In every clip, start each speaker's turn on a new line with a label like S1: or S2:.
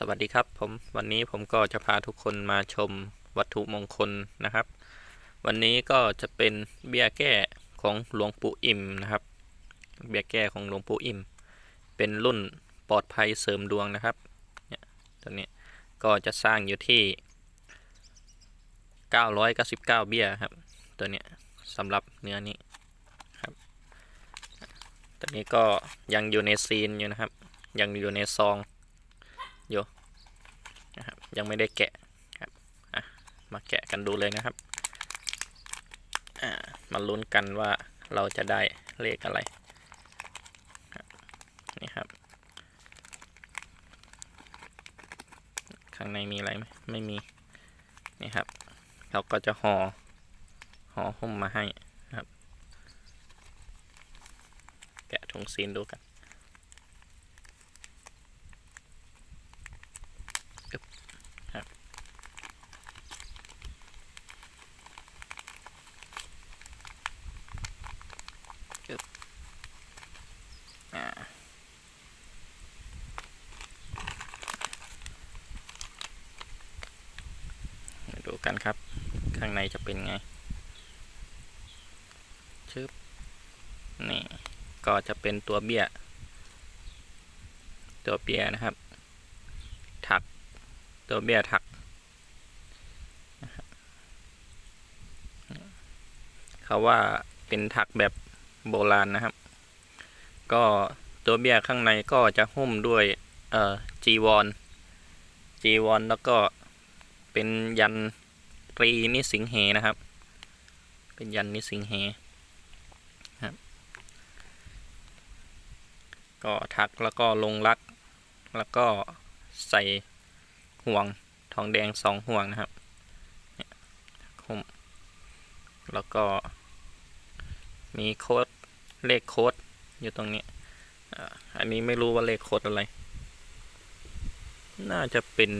S1: สวัสดีครับผมวันนี้ผมก็จะพาทุกคนมาชมวัตถุมงคลนะครับ วันนี้ก็จะเป็นเบี้ยแก้ของหลวงปู่อิ่มนะครับ เบี้ยแก้ของหลวงปู่อิ่ม เป็นรุ่นปลอดภัยเสริมดวงนะครับเนี่ยตัวนี้ก็จะสร้างอยู่ที่ 999 เบี้ยครับ ตัวเนี้ยสำหรับเนื้อนี้ครับตัวนี้ก็ยังอยู่ในซีนอยู่นะครับ ยังอยู่ในซอง ยังไม่ได้แกะครับมาแกะกันดูเลยนะครับมาลุ้นกันว่าเราจะได้เลขอะไรนี่ครับ ข้างในมีอะไรไหมไม่มีนี่ครับ เราก็จะห่อห่อหุ้มมาให้ครับ แกะถุงซีนดูกัน อ่ามาดู กันครับ ข้างในจะเป็นไงชึบนี่ก็จะเป็นตัวเบี้ย ตัวเบี้ยนะครับ ถักตัวเบี้ยถักนะครับเขาว่าเป็นถักแบบโบราณนะครับ ก็ตัวเบี้ยข้างในก็จะหุ้มด้วยเอ่อจีวรจีวรแล้วก็เป็นยัน ตรีนิสิงเหนะครับ เป็นยันนิสิงเหครับ ก็ทักแล้วก็ลงรัก แล้วก็ใส่ห่วงทองแดงสองห่วงนะครับเนี่ยหุ้มแล้วก็ มีโค้ดเลขโค้ดอยู่ตรงนี้ อันนี้ไม่รู้ว่าเลขโค้ดอะไร น่าจะเป็น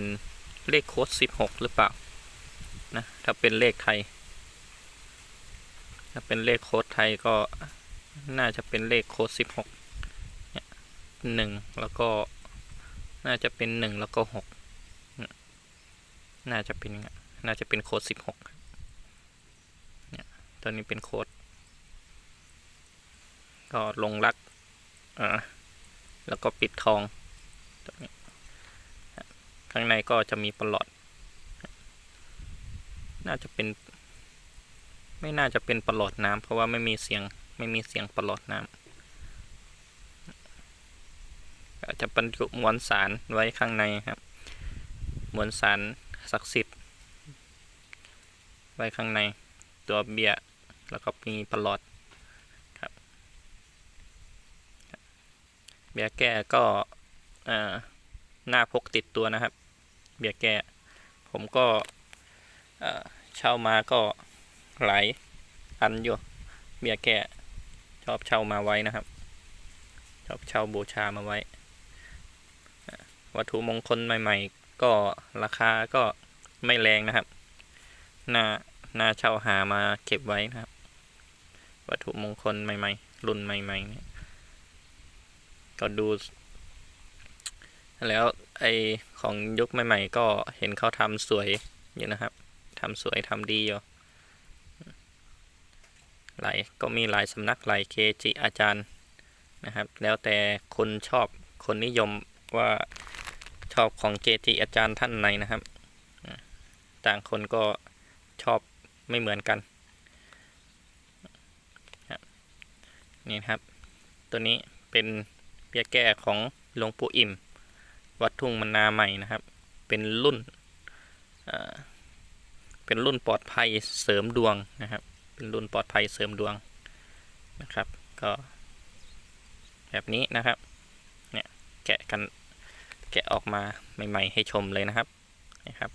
S1: เลขโค้ดสิบหกหรือเปล่า นะ ถ้าเป็นเลขไทย ถ้าเป็นเลขโค้ดไทยก็น่าจะเป็นเลขโค้ดสิบหกหนึ่งแล้วก็น่าจะเป็นหนึ่งแล้วก็หกน่าจะเป็นน่าจะเป็นโค้ดสิบหกเนี่ยตัวนี้เป็นโค้ดก็ลงรักอ่าแล้วก็ปิดทอง ข้างในก็จะมีประหลอด น่าจะเป็น ไม่น่าจะเป็นปลอดน้ำเพราะว่าไม่มีเสียงไม่มีเสียงปลอดน้ำอาจจะบรรจุมวลสารไว้ข้างในครับ มวลสารศักดิ์สิทธิ์ไว้ข้างในตัวเบียร์แล้วก็มีประหลอดเบียร์แก้ก็อ่อหน้าพกติดตัวนะครับ เบียร์แก้ผมก็ เช่ามาก็หลายอันอยู่เบียแก้ชอบเช่ามาไว้นะครับ ชอบเช่าบูชามาไว้ วัตถุมงคลใหม่ ๆ ก็ราคาก็ไม่แรงนะครับน่าน่าเช่าหามาเก็บไว้นะครับ วัตถุมงคลใหม่ ๆ รุ่นใหม่ๆเนี่ยก็ดู แล้วไอของยุคใหม่ ๆ ก็เห็นเขาทำสวยอยู่นะครับ ทำสวยทำดีอยู่หลายก็มีหลายสำนักหลายเคจิอาจารย์นะครับ แล้วแต่คนชอบคนนิยมว่าชอบของเกจิอาจารย์ท่านไหนนะครับ ต่างคนก็ชอบไม่เหมือนกันนี่ครับ ตัวนี้เป็นเบี้ยแก้ของหลวงปู่อิ่ม วัดทุ่งมนาใหม่นะครับ เป็นรุ่นอ่อ เป็นรุ่นปลอดภัยเสริมดวงนะครับ เป็นรุ่นปลอดภัยเสริมดวงนะครับ ก็แบบนี้นะครับ เนี่ยแกะกันแกะออกมาใหม่ ๆ ให้ชมเลยนะครับนะครับ